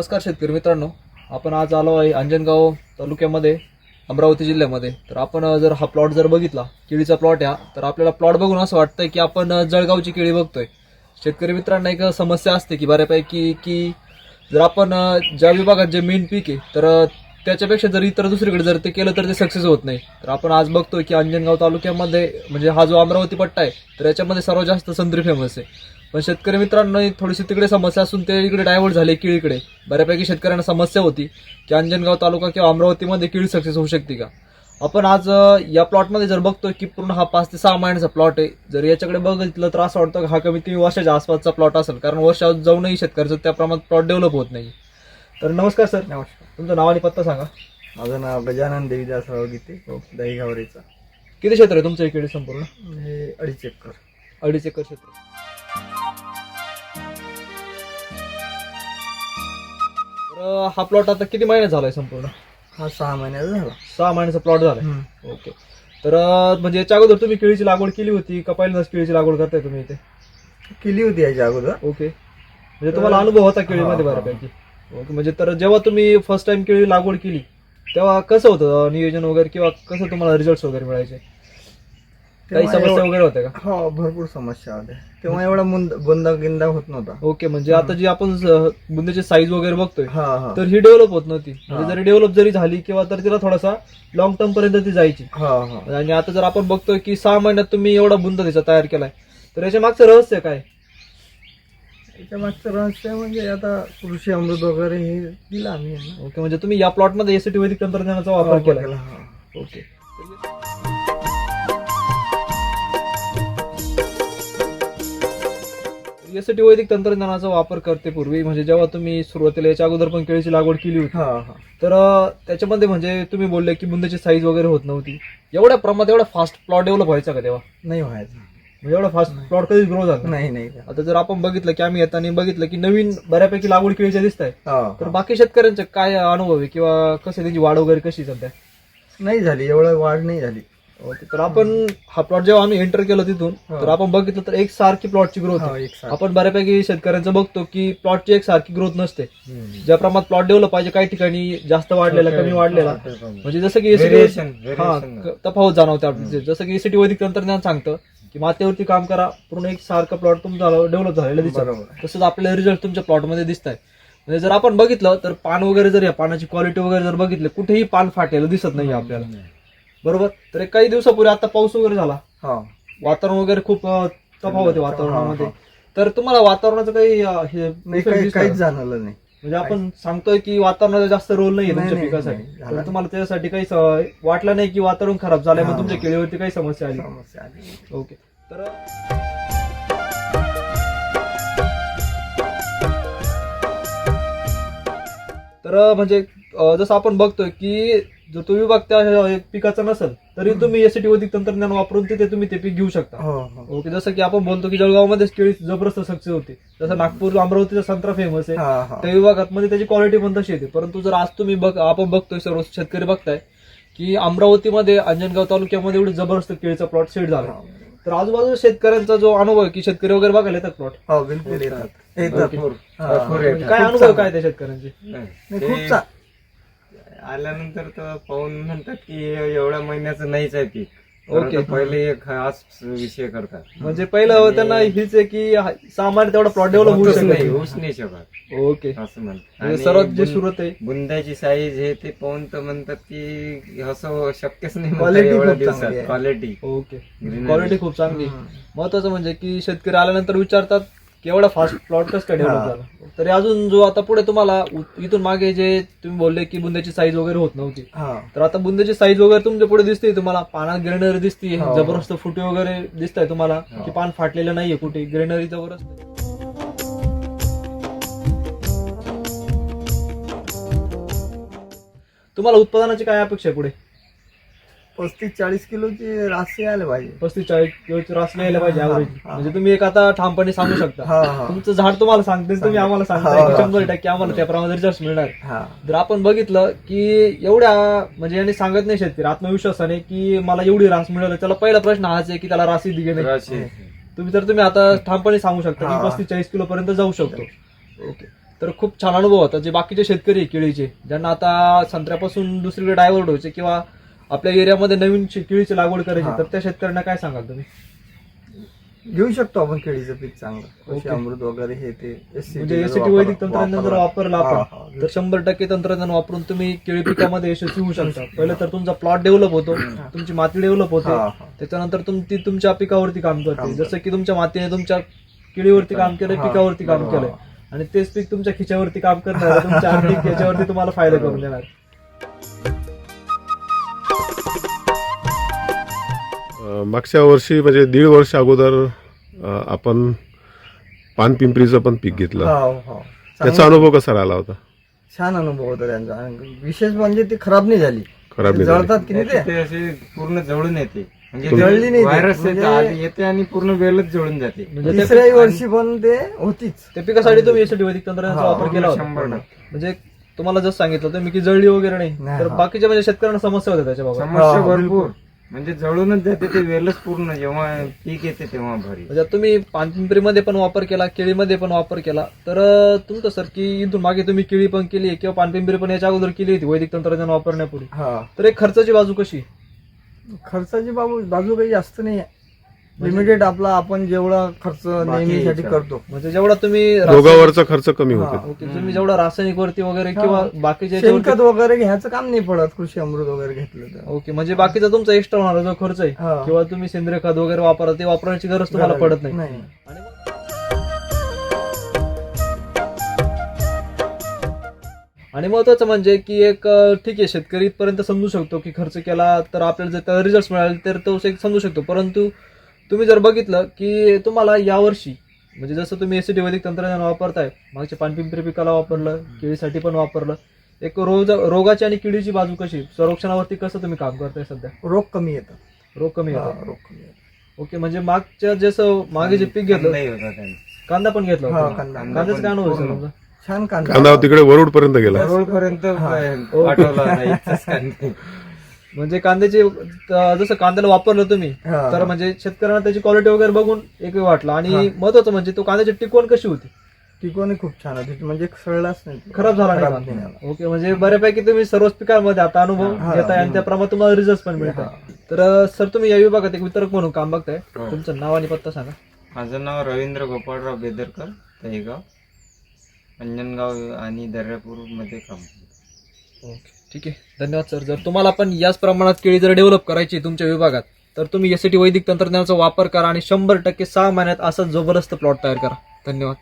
नमस्कार शेतकरी मित्रांनो. आपण आज आलो आहे अंजनगाव तालुक्यामध्ये अमरावती जिल्ह्यामध्ये. तर आपण जर हा प्लॉट जर बघितला केळीचा प्लॉट आहे हा, तर आपल्याला प्लॉट बघून असं वाटतंय की आपण जळगावची केळी बघतोय. शेतकरी मित्रांना एक समस्या असते की बऱ्यापैकी की जर आपण ज्या विभागात जे मेन पीक आहे तर त्याच्यापेक्षा जर इतर दुसरीकडे जर ते केलं तर ते सक्सेस होत नाही. तर आपण आज बघतोय की अंजनगाव तालुक्यामध्ये म्हणजे हा जो अमरावती पट्टा आहे तर याच्यामध्ये सर्वात जास्त संत्री फेमस आहे. पण शेतकरी मित्रांनो थोडीशी तिकडे समस्या असून ते इकडे डायव्हर्ट झाले केळीकडे. बऱ्यापैकी शेतकऱ्यांना समस्या होती. की अंजनगाव तालुका किंवा अमरावतीमध्ये केळी सक्सेस होऊ शकते का? आपण आज या प्लॉटमध्ये जर बघतोय की पूर्ण हा पाच ते सहा महिन्याचा प्लॉट आहे. जर याच्याकडे बघितलं तर असं वाटतं की हा कमीत कमी वर्षाच्या आसपासचा प्लॉट असेल. कारण वर्षात जाऊनही शेतकऱ्याचं त्या प्रमाणात प्लॉट डेव्हलप होत नाही. तर नमस्कार सर नमस्कार. तुमचं नाव आणि पत्ता सांगा. माझं नाव गजानन देवीदासराव गीते दही गावरेचा किती क्षेत्र आहे तुमच्या इकडे संपूर्ण? हे अडीच एकर. अडीच एकर क्षेत्र. अ, हा प्लॉट आता किती महिन्यात झालाय संपूर्ण? हा सहा महिन्याचा झाला. सहा महिन्याचा प्लॉट झालाय. ओके तर अं, म्हणजे याच्या अगोदर तुम्ही केळीची लागवड केली होती का पहिल्यांदाच केळीची लागवड करताय तुम्ही इथे? केली होती याच्या अगोदर. ओके म्हणजे तुम्हाला अनुभव होता केळीमध्ये हा, हा. बऱ्यापैकी. ओके म्हणजे तर जेव्हा तुम्ही फर्स्ट टाइम केळी लागवड केली तेव्हा कसं होतं अं, नियोजन वगैरे किंवा कसं तुम्हाला रिझल्ट वगैरे मिळायचे? काही तेव्हा समस्या एवढं- वगैरे होत्या का? हो भरपूर समस्या होत्या. तेव्हा एवढा मुंद बुंदा गिंदा होत नव्हता. ओके म्हणजे आता जी आपण बुंदीची साईज वगैरे बघतोय हा हा. तर ही डेव्हलप होत नव्हती. म्हणजे हा. जरी डेव्हलप जरी झाली किंवा तर तिला थोडासा लॉंग टर्म पर्यंत ती जायची. हा हा. आणि आता जर आपण बघतोय की सहा महिन्यात तुम्ही एवढा बुंद त्याचा तयार केलाय तर याच्या मागचं रहस्य काय? याच्या मागचं रहस्य म्हणजे आता कृषी अमृत वगैरे हे दिलं आम्ही यांना. ओके म्हणजे तुम्ही या प्लॉटमध्ये एसीटी वैदिक तंत्रज्ञानाचा वापर केला केला, हा. ओके. एसीटी वैदिक तंत्रज्ञानाचा वापर करते पूर्वी. म्हणजे जेव्हा तुम्ही सुरुवातीला याच्या अगोदर पण केळीची लागवड केली होती. हा हा. तर अं, त्याच्यामध्ये म्हणजे तुम्ही बोलले की बुंदाची साईज वगैरे होत नव्हती. एवढ्या प्रमाणात एवढा फास्ट प्लॉट डेव्हलप व्हायचा का तेव्हा? नाही व्हायचं. म्हणजे एवढा फास्ट प्लॉट कधीच ग्रो झाला नाही. नाही नाही. आता जर आपण बघितलं की आम्ही येताना बघितलं की नवीन बऱ्यापैकी लागवड केळीच्या दिसत आहे हा, तर हा. बाकी शेतकऱ्यांचे काय अनुभव आहे? किंवा कसं त्यांची वाढ वगैरे कशी आहे सध्या? नाही झाली. एवढं वाढ नाही झाली. ओके तर आपण हा प्लॉट जेव्हा आम्ही एंटर केलं तिथून. तर आपण बघितलं तर एक सारखी प्लॉटची ग्रोथ. आपण बऱ्यापैकी शेतकऱ्यांचं बघतो की प्लॉटची एक सारखी ग्रोथ नसते. ज्या प्रमाणात प्लॉट डेव्हलप पाहिजे काही ठिकाणी जास्त वाढलेला कमी वाढलेला. म्हणजे जसं की हा तफावत जाणवते आपली. जसं की एसीटी वैदिक तंत्रज्ञान सांगतं की मातेवरती काम करा पूर्ण एक सारखं प्लॉट तुमचा डेव्हलप झालेला दिसत. तसंच आपल्याला रिझल्ट तुमच्या प्लॉटमध्ये दिसत आहे म्हणजे जर आपण बघितलं तर पान वगैरे जर या पानाची क्वालिटी वगैरे जर बघितली कुठेही पान फाटेलं दिसत नाही आपल्याला. बरोबर? तर एक काही दिवसापूर्वी आता पाऊस वगैरे झाला. हा. वातावरण वगैरे खूप अं, तफावत आहे वातावरणामध्ये. हा, तर तुम्हाला वातावरणाचं काही अं, हे नाही काहीच? जाणवलं नाही. म्हणजे आपण सांगतोय की वातावरणाचा जास्त रोल नाहीये नाही, तुमच्या नाही, पिकासाठी. नाही, झाला. तर तुम्हाला त्याच्यासाठी काही स- वाटलं नाही की वातावरण खराब झालंय मग हा. तुमच्या केळीवरती काही समस्या आली. समस्या आली. ओके. तर तर म्हणजे अं, जसं आपण बघतोय की जर तो विभाग त्या पिकाचा नसेल तरी तुम्ही यासाठी अधिक तंत्रज्ञान वापरून तिथे तुम्ही ते पीक घेऊ शकता. हो हो. ओके जसं की आपण बोलतो की जळगावमध्येच केळी जबरदस्त सक्सेस होती. जसं नागपूर अमरावतीचा संत्रा फेमस आहे. हा हा. त्या विभागात मध्ये त्याची क्वालिटी पण तशी येते परंतु जर आज तुम्ही बघ आपण बघतोय सर्व शेतकरी बघताय की अमरावतीमध्ये अंजनगाव तालुक्यामध्ये एवढी जबरदस्त केळीचा प्लॉट सेट झाला. तर आजूबाजूला शेतकऱ्यांचा जो अनुभव आहे की शेतकरी वगैरे बघायला येतात प्लॉट हो. हा. काय अनुभव काय त्या शेतकऱ्यांचे? आल्यानंतर तर पाहून म्हणतात की एवढ्या महिन्याचं नाहीच आहे पीक ओके. पहिले एक खास विषय करतात. म्हणजे पहिलं त्यांना हीच आहे की हा- सामान्य तेवढा प्लॉट डेव्हलप होऊ होतच शकत नाही होऊच नाही शकत. ओके. असं म्हणतात. म्हणजे सर्वात जे सुरुवात आहे. बुंद्याची साईज हे ते पाहून तर म्हणतात की असं शक्यच नाही म्हणतात Quality एवढ्या खूप चांगली दिवसात. आहे. Quality okay. Greenery. क्वालिटी खूप चांगली. महत्वाचं म्हणजे की शेतकरी आल्यानंतर विचारतात एवढा फास्ट प्लॉट कसं काय डेव्हलप. झाला तरी अजून जो आता पुढे तुम्हाला उ- इथून मागे जे तुम्ही बोलले की बुंद्याची साईज वगैरे होत नव्हती हा तर आता बुंद्याची साईज वगैरे तुमच्यापुढे दिसते तुम्हाला पानात ग्रेनरी दिसते हो. जबरदस्त फुटे वगैरे दिसत आहे तुम्हाला हो. की पान फाटलेलं नाहीये कुठे ग्रेनरी जबरदस्त आहे. तुम्हाला उत्पादनाची काय अपेक्षा आहे पुढे पस्तीस चाळीस किलोची राशी आले पाहिजे. पस्तीस चाळीस किलोची रास यायला पाहिजे ऍव्हरेज हा. म्हणजे तुम्ही एक आता ठामपणे सांगू शकता. हा हा. तुमचं झाड तुम्हाला सांगते तुम्ही आम्हाला सांगताय हा, की. शंभर टक्के आम्हाला त्याप्रमाणे रिझल्ट मिळणार. हा. जर आपण बघितलं की एवढ्या म्हणजे यांनी सांगत नाही शेतकरी आत्मविश्वासाने की मला एवढी रास मिळाली. त्याला पहिला प्रश्न हाच आहे की त्याला रासी दिली नाही. राशी तुम्ही तर तुम्ही आता ठामपणे सांगू शकता हा. की पस्तीस चाळीस किलो पर्यंत जाऊ शकतो. ओके. तर खूप छान अनुभव होता. जे बाकीचे शेतकरी आहे केळीचे ज्यांना आता संत्र्यापासून दुसरीकडे डायव्हर्ट व्हायचे किंवा आपल्या एरियामध्ये नवीन शे- केळीची लागवड करायची. तर त्या शेतकऱ्यांना काय सांगाल तुम्ही घेऊ शकतो आपण केळीचं पीक चांगलं कृषी. अमृत वगैरे हे ते म्हणजे एसीटी वैदिक तंत्रज्ञान जर वापरा. वापरलं आपण. तर शंभर टक्के तंत्रज्ञान वापरून तुम्ही केळी पिकामध्ये यशस्वी होऊ शकता पहिले तर तुमचा प्लॉट डेव्हलप होतो तुमची माती डेव्हलप होते हा, हा. त्याच्यानंतर तुम ती तुमच्या पिकावरती काम करते जसं की तुमच्या मातीने तुमच्या केळीवरती काम केलं पिकावरती काम. केलंय आणि तेच पीक तुमच्या खिच्यावरती काम करणार तुमच्या आर्थिक याच्यावरती तुम्हाला फायदा करून देणार मागच्या वर्षी म्हणजे दीड वर्ष अगोदर अ, आपण पानपिंपरीचं पण पीक घेतलं. हो, हो. त्याचा अनुभव कसा राहिला होता? छान अनुभव होता त्यांचा. आणि विशेष म्हणजे ती खराब नाही झाली. खराब नाही झाली. जळतात की नाही ते? ते असे पूर्ण जळून येते. म्हणजे जळली नाही ती. व्हायरस म्हणजे- येते आणि पूर्ण वेलच जळून जाते. तिसऱ्याही वर्षी पण ते होतीच. त्या पिकासाठी तुम्ही एसीटी वैदिक तंत्रज्ञानाचा वापर केला होता. शंभर टक्के. म्हणजे तुम्हाला जसं सांगितलं तुम्ही की जळली वगैरे नाही नाही, तर हा. बाकीच्या म्हणजे शेतकऱ्यांना समस्या होत्या त्याच्या बाबत समस्या भरपूर. म्हणजे जळूनच जाते ते वेलच पूर्ण जेव्हा पीक येते तेव्हा भरी. म्हणजे तुम्ही पानपिंपरीमध्ये पण वापर केला केळीमध्ये पण वापर केला. तर तुमचं सर की इथून मागे तुम्ही केळी पण केली किंवा पानपिंपरी पण याच्या अगोदर केली होती वैदिक तंत्रज्ञान वापरण्यापूर्वी. हा. तर एक खर्चाची बाजू कशी? खर्चाची बाबू बाजू काही जास्त नाही लिमिटेड आपला आपण जेवढा खर्च नेहमीसाठी. करतो म्हणजे जेवढा तुम्ही दोघावरचा खर्च कमी हा. होते ओके तुम्ही जेवढा रासायनिक वरती वगैरे किंवा हा. बाकीच्या याच्यावरती- शेणखत वगैरे घ्यायचं काम नाही पडत कृषी अमृत वगैरे घेतलं तर ओके म्हणजे बाकीचा तुमचा एक्स्ट्रा होणारा जो खर्च आहे हा. किंवा तुम्ही सेंद्रिय खत वगैरे वापरा ते वापरण्याची गरज तुम्हाला पडत नाही आणि महत्वाचं म्हणजे की एक ठीक आहे शेतकरी इथपर्यंत समजू शकतो की खर्च केला तर आपल्याला जर त्याला रिझल्ट मिळाले तर तो एक समजू शकतो परंतु तुम्ही जर बघितलं की तुम्हाला यावर्षी म्हणजे जसं तुम्ही एसीटी वैदिक तंत्रज्ञान वापरताय मागच्या पानपिंपरी पिकाला वापरलं केळीसाठी पण वापरलं एक रोग रोगाची आणि किडीची बाजू कशी संरक्षणावरती कसं तुम्ही काम करताय सध्या? रोग कमी येतात. रोग कमी हा, येतो रोग कमी येतात. ओके म्हणजे मागच्या जसं मागे जे पीक घेतलं होता कांदा पण घेतला हा, होता कांदा. कांद्याचं काय अनुभव आहे सर पूर्ण. तुमचा? छान कांदा. कांदा तिकडे वरुड पर्यंत गेला पर्यंत इथंच कांदे. म्हणजे कांद्याचे जसं कांद्याला वापरलं तुम्ही हा. तर म्हणजे शेतकऱ्यांना त्याची क्वालिटी वगैरे बघून एक वाटलं आणि हा. महत्वाचं म्हणजे तो कांद्याची टिकवण कशी होती टिकवणे खूप छान होती म्हणजे सळलाच नाही खराब झाला नाही खराब कांदा. झाला. ओके म्हणजे बऱ्यापैकी तुम्ही सर्वच पिकांमध्ये आता अनुभव हा. घेताय आणि त्याप्रमाणे तुम्हाला रिझल्ट पण मिळतात तर सर तुम्ही या विभागात एक वितरक म्हणून काम बघताय. तुमचं नाव आणि पत्ता सांगा माझं नाव रवींद्र गोपाळराव बेदरकर तहेगाव अंजनगाव आणि दर्यापूरमध्ये काम करतो. ओके ठीक आहे. धन्यवाद सर. जर तुम्हाला पण याच प्रमाणात केळी जर डेव्हलप करायची तुमच्या विभागात तर तुम्ही यासाठी वैदिक तंत्रज्ञानाचा वापर करा आणि शंभर टक्के सहा महिन्यात असा जबरदस्त प्लॉट तयार करा. धन्यवाद.